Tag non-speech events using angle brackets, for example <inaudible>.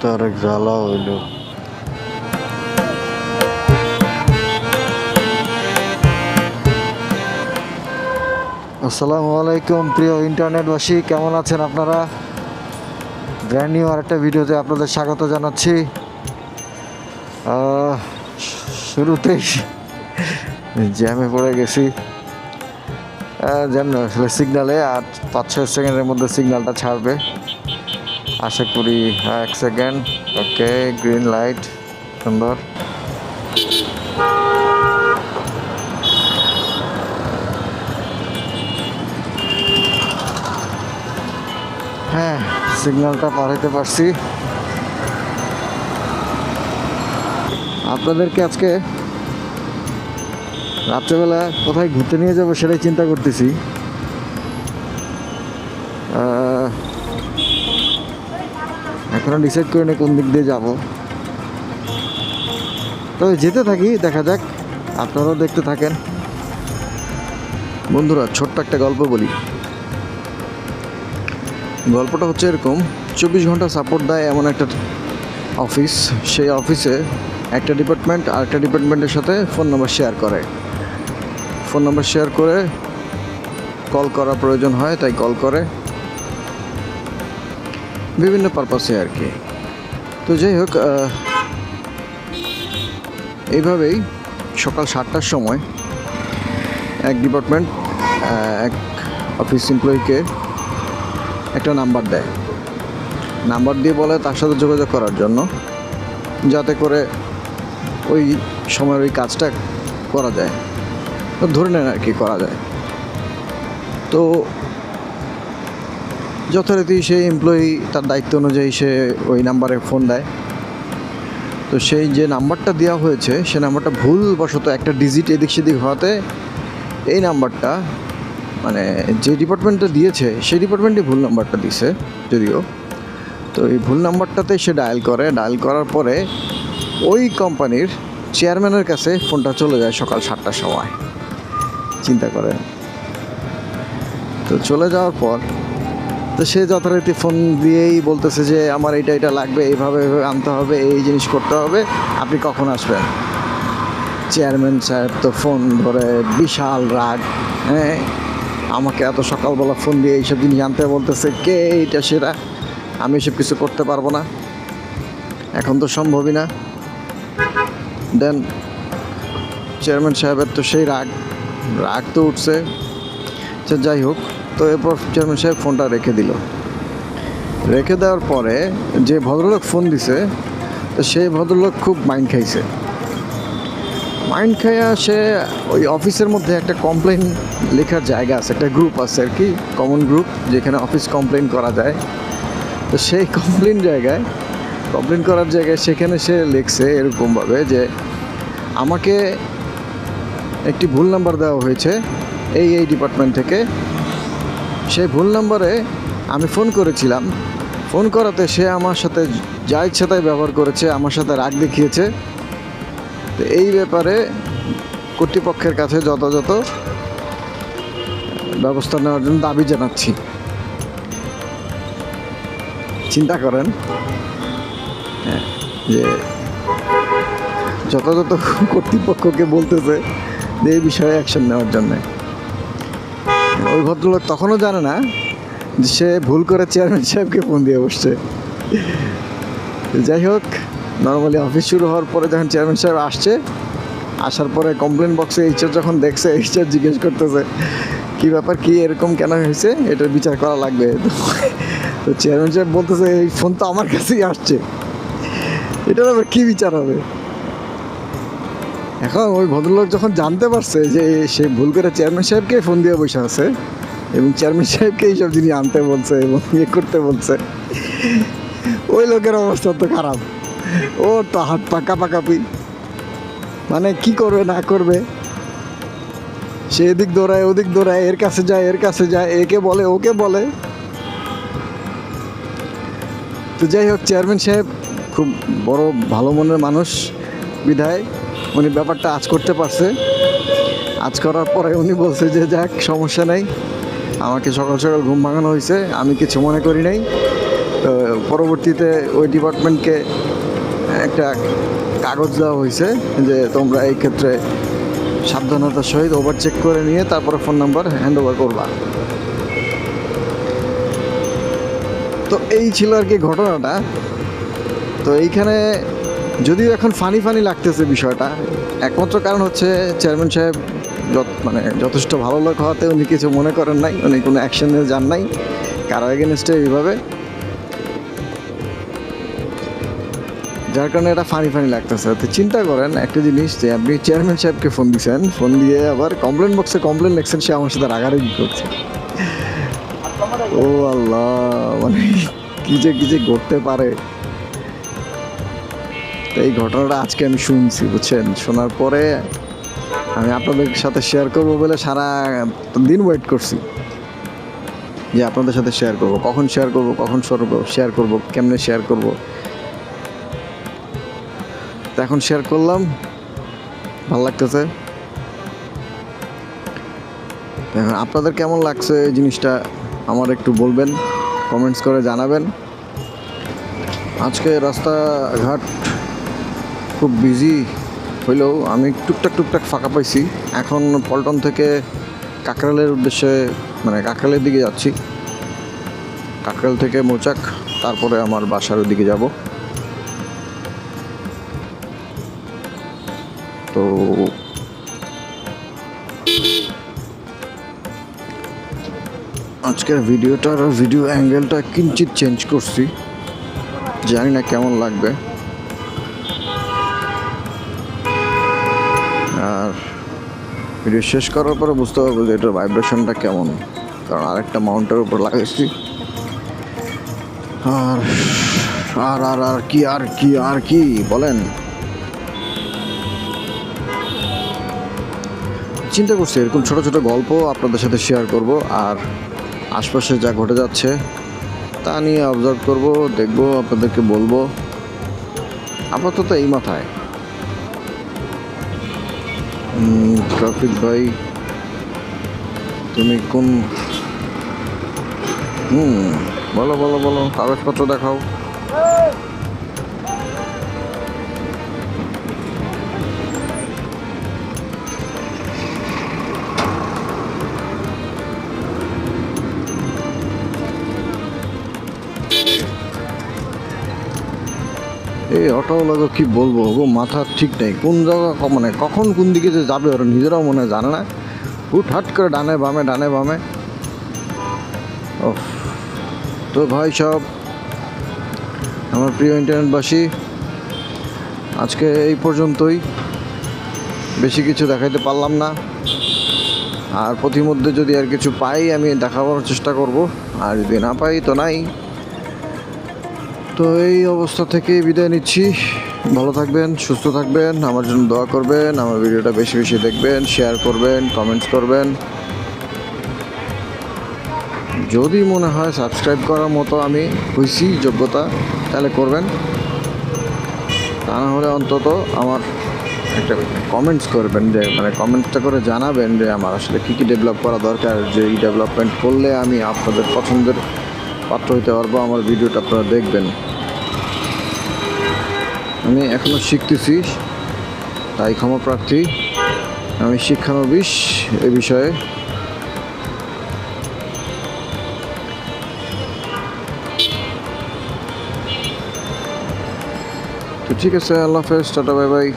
তো আরেক জ্বালা হইল। আসসালামু আলাইকুম, প্রিয় ইন্টারনেটবাসী, কেমন আছেন আপনারা? ব্র্যান্ড নিউ আরেকটা ভিডিওতে আপনাদের স্বাগত জানাচ্ছি। শুরুতেই জ্যামে পড়ে গেছি। জানি আসলে সিগনালে আর পাঁচ ছয় সেকেন্ডের মধ্যে সিগন্যালটা ছাড়বে। আশা করি এক সেকেন্ড ওকে গ্রিন লাইট সুন্দর। হ্যাঁ সিগন্যালটা পার হইতে পারছি। আপনাদেরকে আজকে রাত্রেবেলা কোথায় ঘুরতে নিয়ে যাব সেটাই চিন্তা করতেছি। আহ, এখনও ডিসাইড করি না কোন দিক দিয়ে যাব। তবে যেতে থাকি দেখা যাক আপনারাও দেখতে থাকেন। বন্ধুরা ছোট্ট একটা গল্প বলি। গল্পটা হচ্ছে এরকম চব্বিশ ঘণ্টা সাপোর্ট দেয় এমন একটা অফিস সেই অফিসে একটা ডিপার্টমেন্ট আর একটা ডিপার্টমেন্টের সাথে ফোন নাম্বার শেয়ার করে। ফোন নাম্বার শেয়ার করে কল করা প্রয়োজন হয় তাই কল করে। বিভিন্ন পারপাসে আর কি। তো যাই হোক এইভাবেই সকাল সাতটার সময় এক ডিপার্টমেন্ট এক অফিস এমপ্লয়িকে একটা নাম্বার দেয়। নাম্বার দিয়ে বলে তার সাথে যোগাযোগ করার জন্য, যাতে করে ওই সময়ের ওই কাজটা করা যায়। ধরে নেন আর কি করা যায়। তো যথারীতি সে এমপ্লয়ি তার দায়িত্ব অনুযায়ী সে ওই নাম্বারে ফোন দেয়। তো সেই যে নাম্বারটা দেওয়া হয়েছে, সে নাম্বারটা ভুলবশত একটা ডিজিট এদিক সেদিক হওয়াতে এই নাম্বারটা মানে যে ডিপার্টমেন্টটা দিয়েছে, সেই ডিপার্টমেন্টই ভুল নাম্বারটা দিছে যদিও। তো এই ভুল নাম্বারটাতে সে ডায়াল করে ডায়াল করার পরে ওই কোম্পানির চেয়ারম্যানের কাছে ফোনটা চলে যায় সকাল সাতটার সময়। চিন্তা করেন। তো চলে যাওয়ার পর তো সে যথারীতি ফোন দিয়েই বলতেছে যে, আমার এটা এটা লাগবে, এইভাবে আনতে হবে, এই জিনিস করতে হবে। আপনি কখন আসবেন? চেয়ারম্যান সাহেব তো ফোন ধরে বিশাল রাগ হ্যাঁ আমাকে এত সকালবেলা ফোন দিয়ে এইসব জিনিস জানতে বলতেছে, কে এইটা সেরা? আমি এসব কিছু করতে পারব না। এখন তো সম্ভবই না। দেন চেয়ারম্যান সাহেবের তো সেই রাগ রাগ তো উঠছে। আচ্ছা যাই হোক তো এরপর চেয়ারম্যান সাহেব ফোনটা রেখে দিল। রেখে দেওয়ার পরে যে ভদ্রলোক ফোন দিছে, তো সেই ভদ্রলোক খুব মাইন্ড খাইছে। মাইন্ড খাইয়া সে ওই অফিসের মধ্যে একটা কমপ্লেন লেখার জায়গা আছে, একটা গ্রুপ আছে আর কি, কমন গ্রুপ, যেখানে অফিস কমপ্লেন করা যায়। তো সেই <laughs> কমপ্লেন জায়গায় কমপ্লেন করার জায়গায় সেখানে সে লিখছে এরকমভাবে যে, আমাকে একটি ভুল নাম্বার দেওয়া হয়েছে, এই এই ডিপার্টমেন্ট থেকে সেই ভুল নাম্বারে আমি ফোন করেছিলাম। ফোন করাতে সে আমার সাথে যা ইচ্ছা তাই ব্যবহার করেছে আমার সাথে রাগ দেখিয়েছে। তো এই ব্যাপারে কর্তৃপক্ষের কাছে যথাযথ ব্যবস্থা নেওয়ার জন্য দাবি জানাচ্ছি। চিন্তা করেন হ্যাঁ, যে যথাযথ কর্তৃপক্ষকে বলতেছে যে এই বিষয়ে অ্যাকশন নেওয়ার জন্যে। ওই ভদ্রলোক তখনও জানে না সে ভুল করে চেয়ারম্যান সাহেবকে ফোন দিয়ে বসছে। যাই হোক নর্মালি অফিস শুরু হওয়ার পরে যখন চেয়ারম্যান সাহেব আসছে, আসার পরে কমপ্লেন বক্সে এইচআর যখন দেখছে এইচআর জিজ্ঞেস করতেছে, কি ব্যাপার, কি এরকম কেন হয়েছে? এটার বিচার করা লাগবে? তো চেয়ারম্যান সাহেব বলতেছে, এই ফোন তো আমার কাছেই আসছে। এটার আবার কী বিচার হবে? এখন ওই ভদ্রলোক যখন জানতে পারছে যে সে ভুল করে চেয়ারম্যান সাহেবকে ফোন দিয়ে বসে আছে, এবং চেয়ারম্যান সাহেবকে এইসব জিনিস আনতে বলছে এবং ইয়ে করতে বলছে, ওই লোকের অবস্থা তো খারাপ। ও তো হাত পাকা পাকাপি মানে কি করবে, না করবে? সে এদিক দৌড়ায়, ওদিক দৌড়ায়, এর কাছে যায়, এর কাছে যায়, একে বলে, ওকে বলে। তো যাই হোক চেয়ারম্যান সাহেব খুব বড় ভালো মনের মানুষ, বিধায়। উনি ব্যাপারটা আজ করতে পারছে। আজ করার পরে উনি বলছে যে, যাক, সমস্যা নাই। আমাকে সকাল সকাল ঘুম ভাঙানো হয়েছে, আমি কিছু মনে করি নাই। পরবর্তীতে ওই ডিপার্টমেন্টকে একটা কাগজ দেওয়া হয়েছে যে, তোমরা এই ক্ষেত্রে সাবধানতার সহিত ওভার চেক করে নিয়ে তারপরে ফোন নাম্বার হ্যান্ড ওভার করবা। তো এই ছিল আর কি ঘটনাটা। তো এইখানে যদিও এখন ফানি ফানি লাগতেছে বিষয়টা, একমাত্র কারণ হচ্ছে চেয়ারম্যান সাহেব মানে যথেষ্ট ভালো লোক হওয়াতে উনি কিছু মনে করেন নাই, উনি কোনো অ্যাকশনে যান নাই, কারও এগেনস্টে এইভাবে। যার কারণে এটা ফানি ফানি লাগতেছে। তো চিন্তা করেন, একটা জিনিস যে আপনি চেয়ারম্যান সাহেবকে ফোন দিয়েছেন ফোন দিয়ে আবার কমপ্লেন বক্সে কমপ্লেন লিখছেন, সে আমার সাথে রাগারাগি করছে। ও আল্লাহ মানে কি যে কি যে করতে পারে। এই ঘটনাটা আজকে আমি শুনছি, বুঝছেন? শোনার পরে আমি আপনাদের সাথে শেয়ার করব বলে সারা দিন ওয়েট করছি। যে আপনাদের সাথে শেয়ার করব, কখন শেয়ার করব, কখন শেয়ার করব কেমনে শেয়ার করব। তো এখন শেয়ার করলাম, ভালো লাগতেছে। এখন আপনাদের কেমন লাগছে এই জিনিসটা, আমার একটু বলবেন কমেন্টস করে জানাবেন। আজকে রাস্তাঘাট খুব বিজি হইলেও আমি টুকটাক টুকটাক ফাঁকা পাইছি। এখন পল্টন থেকে কাকরালের উদ্দেশ্যে মানে কাকরালের দিকে যাচ্ছি। কাকরাল থেকে মৌচাক, তারপরে আমার বাসার দিকে যাব। তো আজকের ভিডিওটার ভিডিও অ্যাঙ্গেলটা কিঞ্চিত চেঞ্জ করছি। জানি না কেমন লাগবে। ভিডিও শেষ করার পরে বুঝতে পারব যে এটার ভাইব্রেশনটা কেমন। কারণ আরেকটা মাউন্টের উপর লাগাইছি। আর আর আর আর কি আর কি আর কি, বলেন। চিন্তা করছি, এরকম ছোট ছোট গল্প আপনাদের সাথে শেয়ার করব, আর আশপাশে যা ঘটে যাচ্ছে, তা নিয়ে অবজার্ভ করব, দেখব, আপনাদেরকে বলব। আপাতত এই মাথায়। ট্রাফিক ভাই তুমি কোন হুম বলো বলো বলো কাগজপত্র দেখাও। এই অটোওয়ালাকে কি বলব গো, মাথা ঠিক নেই। কোন জায়গা মানে কখন কোন দিকে যে যাবে ওরা নিজেরাও মনে হয় জানে না। হুট হাট করে ডানে বামে ডানে বামে। ও তো ভাই সব, আমার প্রিয় ইন্টারনেটবাসী, আজকে এই পর্যন্তই। বেশি কিছু দেখাইতে পারলাম না। আর প্রতিমধ্যে যদি আর কিছু পাই, আমি দেখাবার চেষ্টা করব। আর যদি না পাই, তো নাই। তো এই অবস্থা থেকে বিদায় নিচ্ছি। ভালো থাকবেন, সুস্থ থাকবেন, আমার জন্য দোয়া করবেন, আমার ভিডিওটা বেশি বেশি দেখবেন শেয়ার করবেন কমেন্টস করবেন। যদি মনে হয় সাবস্ক্রাইব করার মতো আমি হয়েছি যোগ্যতা, তাহলে করবেন। তা না হলে অন্তত আমার একটা কমেন্টস করবেন যে মানে কমেন্টসটা করে জানাবেন যে, আমার আসলে কী কী ডেভেলপ করা দরকার, যে এই ডেভেলপমেন্ট করলে আমি আপনাদের পছন্দের পাত্র হইতে পারব, আমার ভিডিওটা আপনারা দেখবেন। আমি এখনও শিখতেছি, তাই ক্ষমা প্রার্থী। আমি শিক্ষানবিশ এ বিষয়ে। তো ঠিক আছে, আল্লাহ হাফেজ, টাটা, বাই বাই।